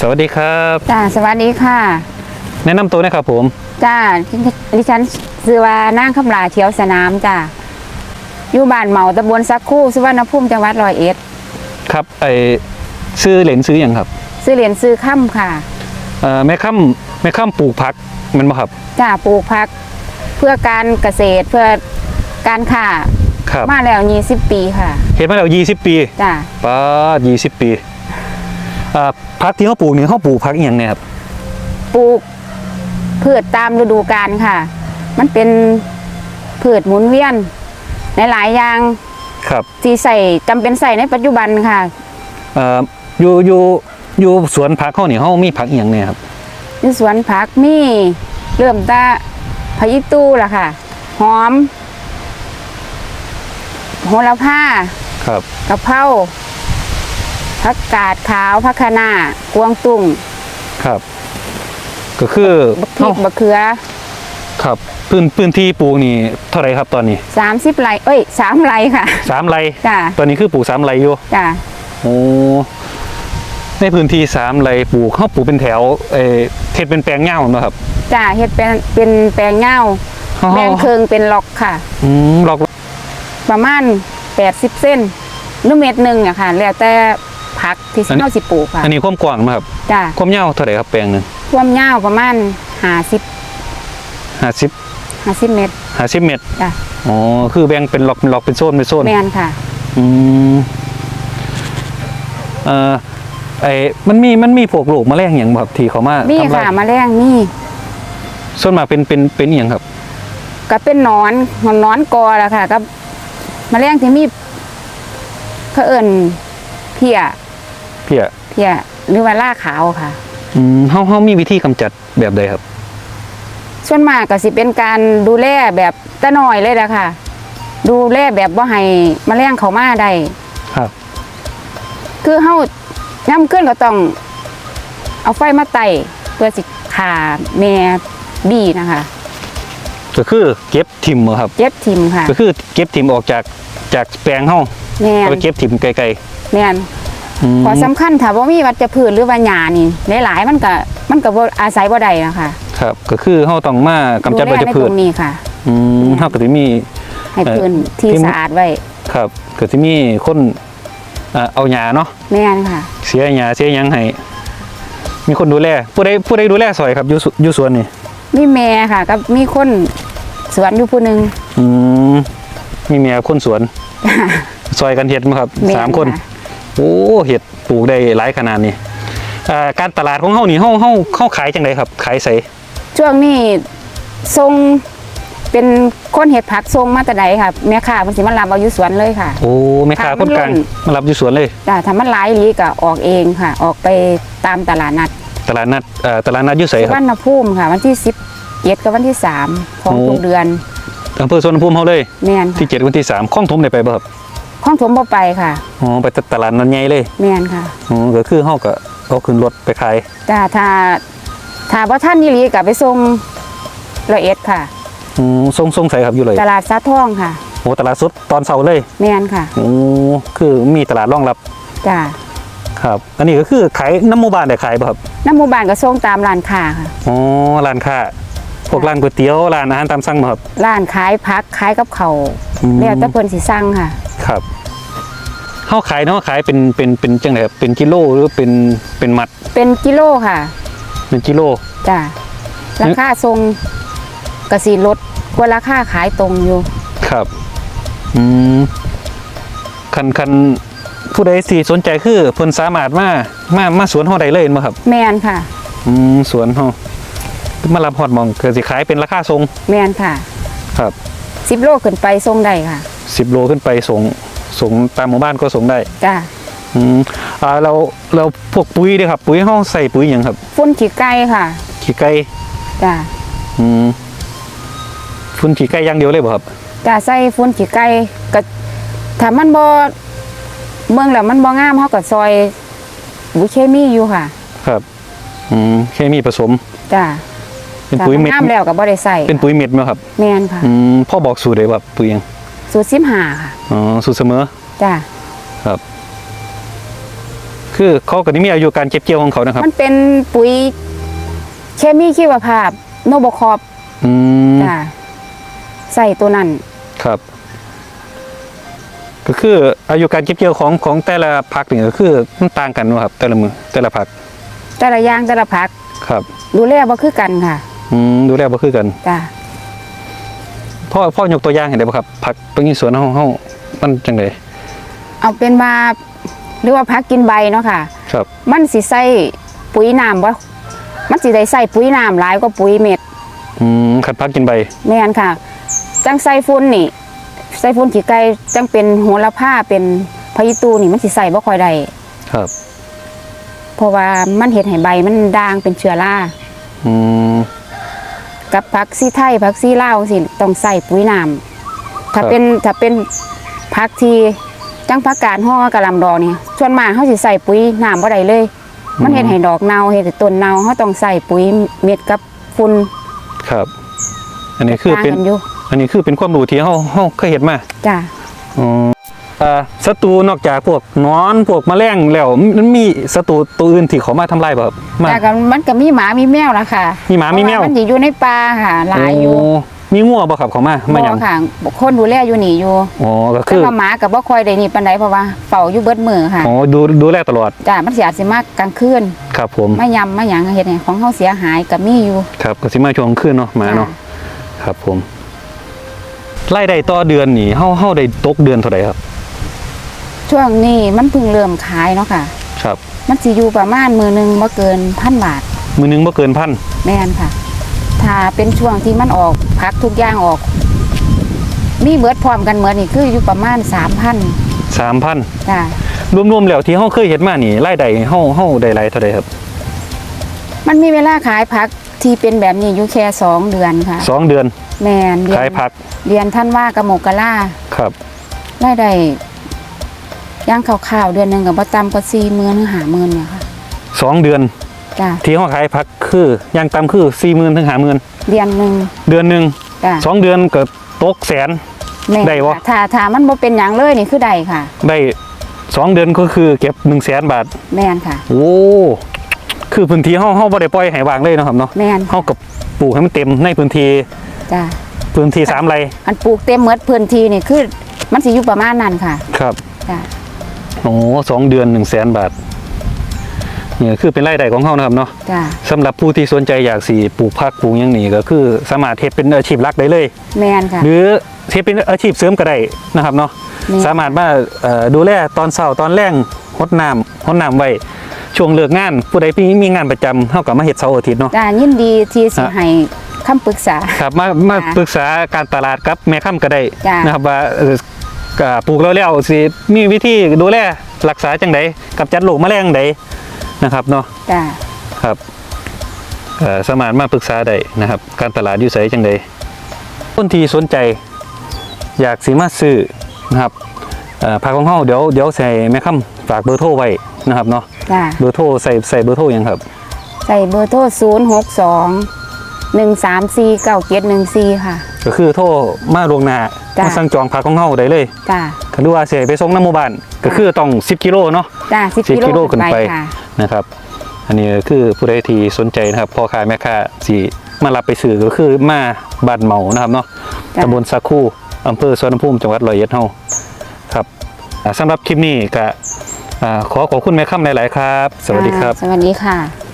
สวัสดีครับจ้าสวัสดีค่ะ แนะนำตัวหนะครับผม จ้าดิฉันชื่อว่านางคำลาเทียวสนามจ้าอยู่บ้านเหมาตำบลสักคู่สุวรรณภูมิจังหวัดร้อยเอ็ดครับไอซื้อเหรนซื้ออย่างครับซื้อเหรียญซื้อค่ำค่ะเอ่อแม่ค่ำแม่ค่ำปลูกผักแมันบ่ครับจ้าปลูกพักเพื่อการเกษตรเพื่อการค้าครับมาแล้ว20ปีค่ะเห็นมาแล้ว 20 ปีจ้าป้ายี่สิบปี อ่าผักที่เขาปลูกนี่เขาปลูกผักอหย่างเนี่ยครับปลูกพืชตามฤดูกาลค่ะ มันเป็นพืชหมุนเวียนในหลายๆอย่างครับที่ใส่จำเป็นใส่ในปัจจุบันค่ะเอ่ออยู่อยู่อยู่สวนผักเขานี่เขามีผักอหย่างเนี่ยครับในสวนผักมีเริ่มแตะพะยิตู้ล่ะค่ะ หอมโหระพาครับกะเพรา ผักกาดขาวผักคะน้ากวางตุ้งครับ ก็คือบักพริเอ้ากบะเขือครับพื้นพื้นที่ปลูกนี่เท่าไหรครับตอนนี้สามสิบไรเอ้ยสามไรค่ะสามไร่จ้าตอนนี้คือปลูกสามไร่อยู่จ้าโอ้ในพื้นที่สามไร่ปลูกเขาปลูกเป็นแถวเออเทศเป็นแปลงเง่าเนาะครับจ้าเฮ็ดเป็นเป็นแปลงเง่าอ๋อแบ่งเคืองเป็นล็อกค่ะอืมลอกประมาณแปดสิบเส้นหรือเม็ดหนึ่งอะค่ะ แล้วแต่ ผักที่สิเอาสิปลูกค่ะอันนี้ความกว้างนะครับจ้าความยาวเท่าไหร่ครับแปลงหนึ่งความยาวประมาณห้าสิบห้าสิบห้าสิบเมตรห้าสิบเมตรจ้ะอ๋อคือแบ่งเป็นล็อกเป็นล็อกเป็นโซนเป็นโซน แมนค่ะ อืมเอ่อไอ้มันมีมันมีพวกโรคแมลงอย่างแบบที่เขามามีทำลาค่ะยแมาแรงมีส่วนมากเป็นเป็นเป็นอหย่างครับ ก็เป็นหนอนหนอนกอละค่ะกับแมาแรงที่มีเขาเอิ่น เพียเพียเพียหรือว่าล่าขาวค่ะอืมเฮาเฮามีวิธีกำจัดแบบใดครับ ส่วนมากก็สิเป็นการดูแลแบบตะหน่อยเลยละค่ะ ดูแลแบบว่าให้แมาแรงเขามาได้ครับ คือเฮาย่ำขึ้นก็ต้อง เอาไฟมาไต่เพื่อสิขาแม่บีนะคะก็คือเก็บทิมเหรอครับเจ็บทิมค่ะ ก็คือเก็บทิมออกจากจากแปลงเฮาแม่น เอาไปเก็บทิมไกล แม่นๆอืมขอสำคัญถ้าว่ามีวัชพืชหรือว่าหญ้านี่หลายๆมันก็มันก็บ่อาศัยบ่ได้นะคะครับ ก็คือเฮาต้องมากำจัดวัชดูแลในพืตชรงนี้ค่ะ อืมเฮาก็สิมี ให้เอ่อพื้นที่ที่สะอาดไว้ ครับก็สิมีคนอ่าเอาหญ้าเนาะแม่นค่ะ เสียหญ้าเสียหยังให้มีคนดูแล ผู้ใดผู้ใดดูแลซอยครับอยู่สุอยู่สวนนี่มีแม่ค่ะกับมีคนสวนอยู่ผู้หนึงอืมมีเมียคนสวนซอยกันเฮ็ดมั้ครับแม่สามคนค่ะ โอ้เห็ดปลูกได้หลายขนาดนี้อ่าการตลาดของเฮานี่เฮาเฮาเฮาขายจังไดครับขายใส่ช่วงนี้ทรงเป็นคนเห็ดผักทรงมาแต่ใดค่ะแม่ค้าเพิ่นสิมารับเอาอยู่สวนเลยค่ะ โอ้แม่ค้าค่ะคนกลางมันเริ่มมารับอยู่สวนเลยจ้ะถ้ามันหลายอีหลีก็ออกเองค่ะ ออกไปตามตลาดนัด ตลาดนัดเอ่อตลาดนัดอยู่ไสควัรับนภูมิค่ะ วันที่17กับวันที่3ของโอ้ทุกเดือนอำเภอสวนภูมิเฮาเลยแม่นที่ค่ะ7วันที่3ข้องถมได้ไปบ่ครับ ของถมบ่ไปค่ะอ๋อไปตลาดนัดใหญ่เลยแม่นค่ะอ๋อก็คือเฮาก็เอาขึ้นรถไปขายจ้าถ้าถ้าว่าท่านนี่ลีกับไปส่งละเอ็ดค่ะอืมส่งส่งใส่ครับอยู่เลยตลาดซัดทองค่ะโอ้ตลาดสดตอนเช้าเลยแม่นค่ะโอ้คือมีตลาดรองรับจ้าครับอันนี้ก็คือขายน้ำหมู่บ้านได้ขายบ่ครับน้ำหมู่บ้านก็ส่งตามร้านค้าค่ะอ๋อร้านค้าพวกร้านก๋วยเตี๋ยวร้านอาหารตามสั่งบ่ครับร้านขายพักขายกับเขาวอืมแล้วแต่เพิ่นสิสั่งค่ะ ครับเฮาขายเนาะขายเป็นเป็นเป็นจังไดครับเป็นกิโลหรือเป็นเป็นมัดเป็นกิโลค่ะ เป็นกิโลจ้าราคาทรงกสิลดกว่าราคาขายตรงอยู่ ครับ อืมคันคันผู้ใดสิสนใจคือเพิ่นสามารถมามามาสวนเฮาได้เลยเห็นบ่ครับ แม่นค่ะ อืมสวนเฮามารับฮอดหมองก็สิขายเป็นราคาทรง แม่นค่ะ ครับสิบโลขึ้นไปส่งได้ค่ะ 10โลขึ้นไปส่งส่งตามหมู่บ้านก็ส่งได้จ้าอืมอ่าเราเราพวกปุ๋ยเด้อครับ ปุ๋ยเฮาใส่ปุ๋ยหยังครับ ฟุ้นขี้ไก่ค่ะขี้ไก่จ้าอืมฝุ่นขี้ไก่อย่างเดียวเลยบ่ครับจ้าใส่ฟุ้นขี้ไก่ก็ถ้ามันบ่เมืองแล้วมันบ่งามเฮาก็ซอยปุ๋ยเคมีอยู่ค่ะ ครับอืมเคมีผสมจ้าเป็นถ้าปุ๋ยมันเม็ดงามแล้วก็บ่ได้ใส่เป็นปุ๋ยเม็ดไหมครับ แม่นค่ะอืมพ่อบอกสูตรเลยว่าปุ๋ยหยัง สูตร15ค่ะอ๋อสูตรเสมอจ้าครับคคือเขาก็นี่มีอายุการเก็บเกี่ยวของเขานะครับ มันเป็นปุ๋ยเคมีชีวภาพ โนโบคอปอืมจ้ะใส่ตัวนั้นครับ ก็คืออายุการเก็บเกี่ยวของของแต่ละพักนี่ก็คือมันต่างกันเนอะครับ แต่ละมือแต่ละพักแต่ละอย่างแต่ละพัก ครับ ดูแลบ่คือกันค่ะ อืมดูแลบ่คือกัน จ้ะ พ่อพ่อยกตัวอย่างให้ได้บ่ครับผักตรงนี้สวนเฮาเฮามันจังไดเอาเป็นว่าหรือว่าพักกินใบเนาะค่ะ ครับ มันสิใส่ปุ๋ยน้ำบ่มันสิได้ใส่ปุ๋ยน้ำหลายกว่าปุ๋ยเม็ดอืมขัดพักกินใบแม่นค่ะ จังใส่ฝุ่นนี่ ใส่ฝุ่นขี้ไก่จังเป็นโหระพาเป็นพะยิตูนี่มันสิใส่บ่ค่อยได้ครับ เพราะว่ามันเฮ็ดให้ใบมันด่างเป็นเชื้อราอืม กับผักซีไทยผักซีลาวสิต้องใส่ปุ๋ยน้ำถ้าครับเป็นถ้าเป็นผักที่จังผักกาดห่อกะหล่ำดอกนี่ส่วนมากเฮาสิใส่ปุ๋ยน้ำบ่ได้เลย มันเฮ็ดให้ดอกเน่าเฮ็ดให้ต้นเน่าเฮาต้องใส่ปุ๋ยเม็ดกับฝุ่นครับ อันนี้คือต่างเป็นกันอยู่อันนี้คือเป็นความรู้ที่เฮาเฮาเคยเห็นมาจ้ะอ๋ออ่า ศัตรูนอกจากพวกหนอนพวกแมลงแล้วมันมีศัตรูตัวอื่นที่เขามาทำลายบ่ครับมาแต่ก็มันก็มีหมามีแมวล่ะค่ะ มีหมามีแมวเพระนสิอยู่ในป่าค่ะหลายอยู่โมีงัวบ่ครับเขามามาหยังบ่ค่ะคนดูแลอยู่นี่อยู่อ๋อก็แต่คือว่าหมาก็บ่ค่อยได้นี่ปานใดเพราะว่าเฝ้าอยู่เบิดมือค่ะอ๋อดูดูแลตลอดจ้ะมันสิอาจสิมากลางคืนครับผมมายำมาหยังเฮ็ดให้ของเฮาเสียหายก็มีอยู่ครับก็สิมาช่วงคืนเนาะหมาเนาะครับผมรายได้ต่อเดือนนี่เฮาเฮาได้ตกเดือนเท่าไหร่ครับ ช่วงนี้มันเพิ่งเริ่มขายเนาะค่ะ ครับ มันสิอยู่ประมาณมือหนึงบ่เกินพันบาท มือหนึงบ่เกินพันแม่นค่ะ ถ้าเป็นช่วงที่มันออกพักทุกอย่างออก มีเบิดพร้อมกันเหมือนนี่คืออยู่ประมาณ3,000สามพันจ้ะรวมๆแล้วที่เฮาเคยเฮ็ดมานี่รายได้เฮาเฮาได้หลายเท่าใดครับมันมีเวลาขายพักที่เป็นแบบนี้อยู่แค่สองเดือนค่ะ สองเดือนแม่นเดือนขายผักเดือนท่านว่ากะโมกกะล่าครับรายได้ ย่างข่าวๆเดือนหนึงก็บ่ต่ำกว่า40,000ถึง50,000เนี่ยค่ะสองเดือนจ้ะที่เฮาขายผักคืออย่างต่ำคือ40,000ถึง50,000เดือนหนึงเดือนหนึงจ้ะสองเดือนก็ตกแสน แม่นได้บ่ ค่ะถ้าถ้ามันบ่เป็นหยังเลยนี่คือได้ค่ะ ได้สองเดือนก็คือเก็บ100,000บาท แม่นค่ะ โอ้คือพื้นที่เฮาเฮาบ่ได้ปล่อยให้ว่างเลยเนาะครับเนาะแม่นเฮากับปลูกให้มันเต็มในพื้นที่จ้ะพื้นที่สามไร่อันปลูกเต็มหมดพื้นที่นี่คือ มันสิอยู่ประมาณนั้นค่ะ ครับจ้ะ โอ้สองเดือนหนึ่งแสนบาทเนี่ยคือเป็นรายได้ของเขานะครับเนาะจ้ะสำหรับผู้ที่สนใจอยากสี่ปลูกผักปลูกหยังนี่ก็คือสามารถเทเป็นอาชีพหลักได้เลย แม่นค่ะ หรือเทเป็นอาชีพเสริมก็ได้นะครับเนาะนี่ สามารถมาเอ่อดูแลตอนเช้าตอนแรงหดน้ำหดน้ำไว้ช่วงเลิกงาน ผู้ใดมีมีงานประจำเท่ากับมาเฮ็ดเสาร์อาทิตย์เนาะ จ้ะยินดีที่สิอะให้คำปรึกษา ครับมามาค่ะปรึกษาการตลาดกับแม่ค้ำก็ได้จ้ะนะครับว่าเอ่อ ก็ปลูกแล้วแล้วสิมีวิธีดูแลรักษาจังไดกับจัดโรคแมลงใดนะครับเนาะจ้ะครับเอ่อสามารถมาปรึกษาได้นะครับ การตลาดอยู่ไสจังใดคนที่สนใจ อยากสิมาซื้อนะครับเอ่อผักของเฮาเดี๋ยวเดี๋ยวใส่แม่ค้ำฝากเบอร์โทรไว้นะครับเนาะจ้ะเบอร์โทรใส่ใส่เบอร์โทรหยังครับ ใส่เบอร์โทร 062 134 9714 ค่ะ ก็คือโทรมาล่วงหน้าจ้ะ มาสั่งจองผักของเฮาได้เลยจ้ะหรือว่าเสียไปส่งน้ำหมู่บ้านก็คือต้อง 10กิโลเนาะ จ้ะ10 10กิกิโลโลขึ้นไป ค่ะ นะครับ อันนี้ก็คือผู้ใดที่สนใจนะครับพ่อค้าแม่ค้าสิมารับไปซื้อก็คือมาบ้านเหมานะครับเนาะจ้ะ ตำบลสักคูอำเภอสวนภูมิจังหวัดร้อยเอ็ดเฮาครับอ่าสำหรับคลิปนี้ก็อ่าขอขอบคุณแม่ค่ำหลาย ๆ ครับ สวัสดีครับ สวัสดีค่ะ